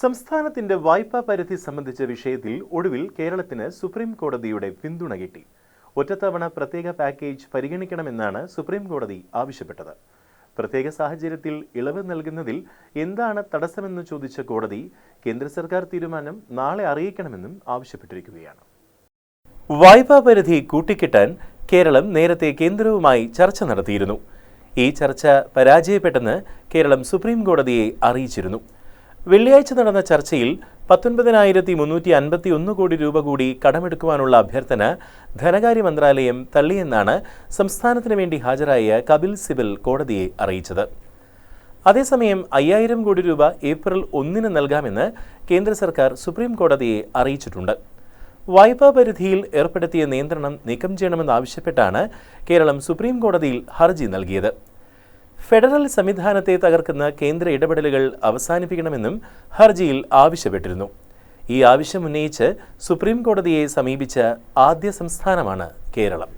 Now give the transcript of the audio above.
സംസ്ഥാനത്തിന്റെ വായ്പാ പരിധി സംബന്ധിച്ച വിഷയത്തിൽ ഒടുവിൽ കേരളത്തിന് സുപ്രീം കോടതിയുടെ പിന്തുണ കിട്ടി. ഒറ്റത്തവണ പ്രത്യേക പാക്കേജ് പരിഗണിക്കണമെന്നാണ് സുപ്രീം കോടതി ആവശ്യപ്പെട്ടത്. പ്രത്യേക സാഹചര്യത്തിൽ ഇളവ് നൽകുന്നതിൽ എന്താണ് തടസ്സമെന്ന് ചോദിച്ച കോടതി കേന്ദ്ര സർക്കാർ തീരുമാനം നാളെ അറിയിക്കണമെന്നും ആവശ്യപ്പെട്ടിരിക്കുകയാണ്. വായ്പാ പരിധി കൂട്ടിക്കിട്ടാൻ കേരളം നേരത്തെ കേന്ദ്രവുമായി ചർച്ച നടത്തിയിരുന്നു. ഈ ചർച്ച പരാജയപ്പെട്ടെന്ന് കേരളം സുപ്രീം കോടതിയെ അറിയിച്ചിരുന്നു. വെള്ളിയാഴ്ച നടന്ന ചർച്ചയിൽ പത്തൊൻപതിനായിരത്തി മുന്നൂറ്റി അൻപത്തി ഒന്ന് കോടി രൂപ കൂടി കടമെടുക്കുവാനുള്ള അഭ്യർത്ഥന ധനകാര്യ മന്ത്രാലയം തള്ളിയെന്നാണ് സംസ്ഥാനത്തിന് വേണ്ടി ഹാജരായ കപിൽ സിബൽ കോടതിയെ അറിയിച്ചത്. അതേസമയം അയ്യായിരം കോടി രൂപ ഏപ്രിൽ ഒന്നിന് നൽകാമെന്ന് കേന്ദ്ര സർക്കാർ സുപ്രീം കോടതിയെ അറിയിച്ചിട്ടുണ്ട്. വായ്പാ പരിധിയിൽ ഏർപ്പെടുത്തിയ നിയന്ത്രണം നീക്കം ചെയ്യണമെന്നാവശ്യപ്പെട്ടാണ് കേരളം സുപ്രീം കോടതിയിൽ ഹർജി നൽകിയത്. ഫെഡറൽ സംവിധാനത്തെ തകർക്കുന്ന കേന്ദ്ര ഇടപെടലുകൾ അവസാനിപ്പിക്കണമെന്നും ഹർജിയിൽ ആവശ്യപ്പെട്ടിരുന്നു. ഈ ആവശ്യം ഉന്നയിച്ച് സുപ്രീം കോടതിയെ സമീപിച്ച ആദ്യ സംസ്ഥാനമാണ് കേരളം.